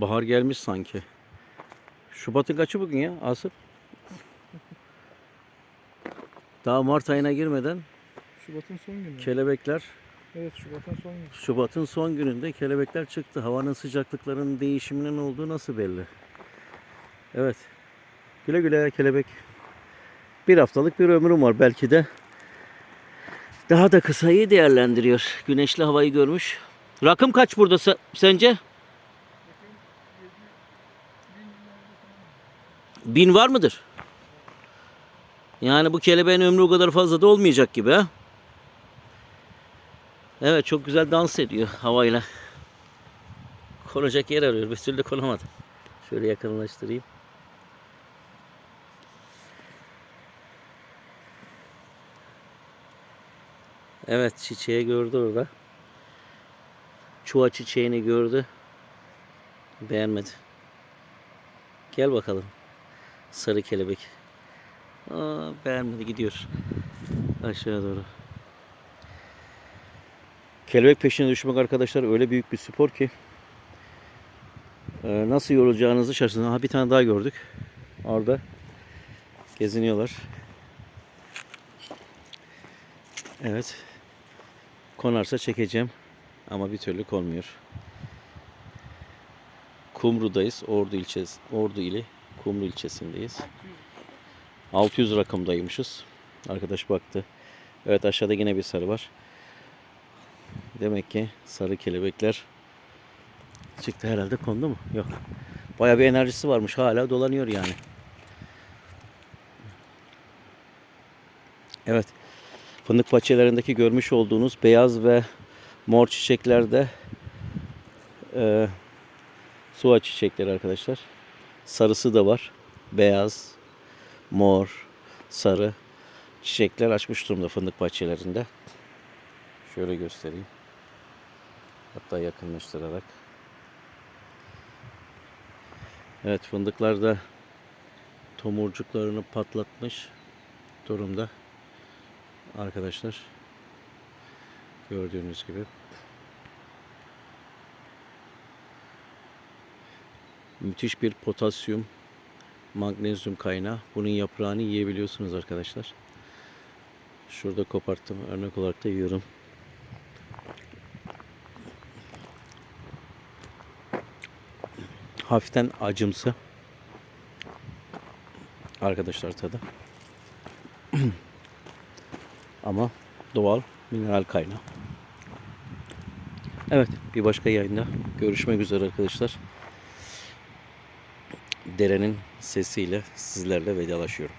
Bahar gelmiş sanki. Şubat'ın kaçı bugün ya Asım? Daha Mart ayına girmeden Şubat'ın son günü. kelebekler evet Şubat'ın son günü. Şubat'ın son gününde kelebekler çıktı. Havanın sıcaklıklarının değişiminin olduğu nasıl belli? Evet. Güle güle kelebek. Bir haftalık bir ömrüm var belki de. Daha da kısayı değerlendiriyor. Güneşli havayı görmüş. Rakım kaç burada se- sence? Bin var mıdır? Yani bu kelebeğin ömrü o kadar fazla da olmayacak gibi ha? Evet çok güzel dans ediyor havayla. Konacak yer arıyor. Bir türlü konamadı. Şöyle yakınlaştırayım. Evet çiçeği gördü orada. Çuha çiçeğini gördü. Beğenmedi. Gel bakalım. Sarı kelebek. Aa, beğenmedi gidiyor. Aşağı doğru. Kelebek peşine düşmek arkadaşlar öyle büyük bir spor ki e, nasıl yorulacağınızı şaşırdınız. Aha bir tane daha gördük. Orada geziniyorlar. Evet. Konarsa çekeceğim ama bir türlü konmuyor. Kumru'dayız. Ordu ilçesi, Ordu ili Kumru ilçesindeyiz. 600 rakımdaymışız. Arkadaş baktı. Evet aşağıda yine bir sarı var. Demek ki sarı kelebekler çıktı herhalde kondu mu? Yok. Bayağı bir enerjisi varmış. Hala dolanıyor yani. Evet. Fındık bahçelerindeki görmüş olduğunuz beyaz ve mor çiçeklerde e, suğa çiçekleri arkadaşlar. Sarısı da var. Beyaz, mor, sarı çiçekler açmış durumda fındık bahçelerinde. Şöyle göstereyim. Hatta yakınlaştırarak. Evet fındıklar da tomurcuklarını patlatmış durumda. Arkadaşlar gördüğünüz gibi. Müthiş bir potasyum, magnezyum kaynağı. Bunun yaprağını yiyebiliyorsunuz arkadaşlar. Şurada koparttım. Örnek olarak da yiyorum. Hafiften acımsı. Arkadaşlar tadı. Ama doğal mineral kaynağı. Evet bir başka yayında görüşmek üzere arkadaşlar. Derenin sesiyle sizlerle vedalaşıyorum.